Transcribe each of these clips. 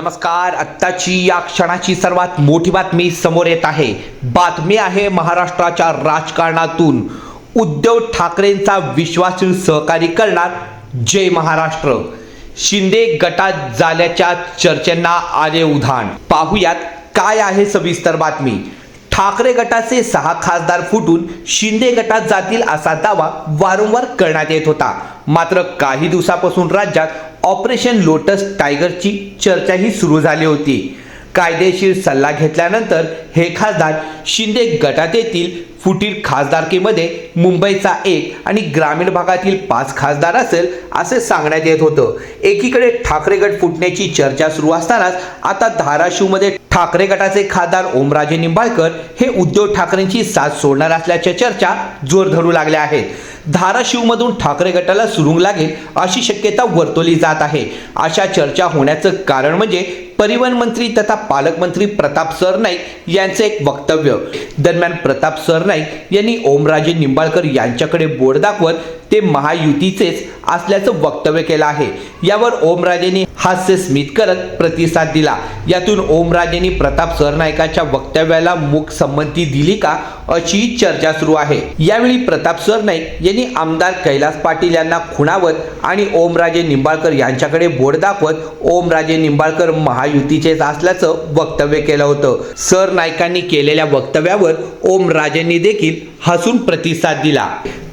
नमस्कार आत्ताची या क्षणाची सर्वात मोठी बातमी समोर येत आहे. बातमी आहे महाराष्ट्राच्या राजकारणातून. उद्धव ठाकरेंचा विश्वासू सहकारी करणार जय महाराष्ट्र. शिंदे गटात झाल्याच्या चर्चेंना आले उधाण. पाहुयात काय आहे सविस्तर बातमी. ठाकरे गटाचे सहा खासदार फुटून शिंदे गटात जातील असा दावा वारंवार करण्यात येत होता. मात्र काही दिवसापासून राज्यात ऑपरेशन लोटस टायगरची चर्चाही सुरू झाली होती. कायदेशीर सल्ला घेतल्यानंतर हे खासदार शिंदे गटात येतील फुटीर खासदारकीमध्ये मुंबईचा एक आणि ग्रामीण भागातील पाच खासदार असेल असे सांगण्यात येत होतं. एकीकडे ठाकरे गट फुटण्याची चर्चा सुरू असतानाच आता धाराशिवमध्ये ठाकरे गटाचे खासदार ओमराजे निंबाळकर हे उद्धव ठाकरेंची साथ सोडणार असल्याच्या चर्चा जोर धरू लागल्या आहेत. धाराशिवमधून ठाकरे गटाला सुरुंग लागेल अशी शक्यता वर्तवली जात आहे. अशा चर्चा होण्याचं कारण म्हणजे परिवहन मंत्री तथा पालकमंत्री प्रताप सरनाईक यांचं एक वक्तव्य. दरम्यान प्रताप सरनाईक यांनी ओमराजे निंबाळकर यांच्याकडे बोर्ड दाखवत ते महायुतीचेच असल्याचं वक्तव्य केलं आहे. यावर ओमराजेंनी हास्य स्मित करत प्रतिसाद दिला. यातून ओमराजेंनी प्रताप सरनाईकाच्या वक्तव्याला मुख संमती दिली का अशी चर्चा सुरू आहे. यावेळी प्रताप सरनाईक यांनी आमदार कैलास पाटील यांना खुणावत आणि ओमराजे निंबाळकर यांच्याकडे बोट दाखवत ओमराजे निंबाळकर महायुतीचेच असल्याचं वक्तव्य केलं होतं. सरनाईकांनी केलेल्या वक्तव्यावर ओमराजेंनी देखील हसून प्रतिसाद दिला.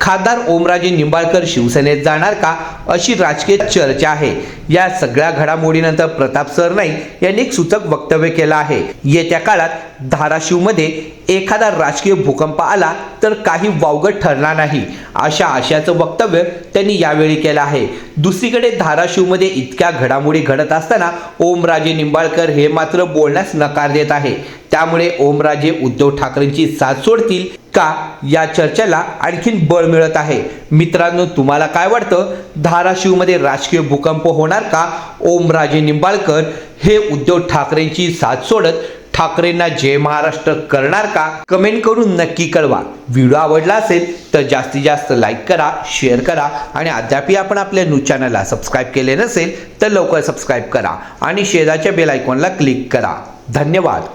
खासदार ओमराजे निंबाळकर शिवसेनेत जाणार का अशी राजकीय चर्चा आहे. या सगळ्या घडामोडीनंतर प्रताप सरनाईक यांनी एक सूचक वक्तव्य केलं आहे. येत्या काळात धाराशिवमध्ये एखादा राजकीय भूकंप आला तर काही वावगं ठरणार नाही. अशा आशयाचं वक्तव्य त्यांनी यावेळी केलं आहे. दुसरीकडे धाराशिवमध्ये इतक्या घडामोडी घडत असताना ओमराजे निंबाळकर हे मात्र बोलण्यास नकार देत आहे. त्यामुळे ओमराजे उद्धव ठाकरेंची साथ सोडतील का या चर्चेला आणखीन बळ मिळत आहे? मित्रांनो तुम्हाला काय वाटतं? धाराशिवमध्ये राजकीय भूकंप होणार का? ओमराजे निंबाळकर हे उद्धव ठाकरेंची साथ सोडत ठाकरेंना जय महाराष्ट्र करणार का? कमेंट करून नक्की कळवा. व्हिडिओ आवडला असेल तर जास्तीत जास्त लाईक करा शेअर करा आणि अद्यापही आपण आपल्या न्यूज चॅनलला सबस्क्राईब केले नसेल तर लवकर सबस्क्राईब करा आणि शेजारच्या बेल आयकॉनला क्लिक करा. धन्यवाद.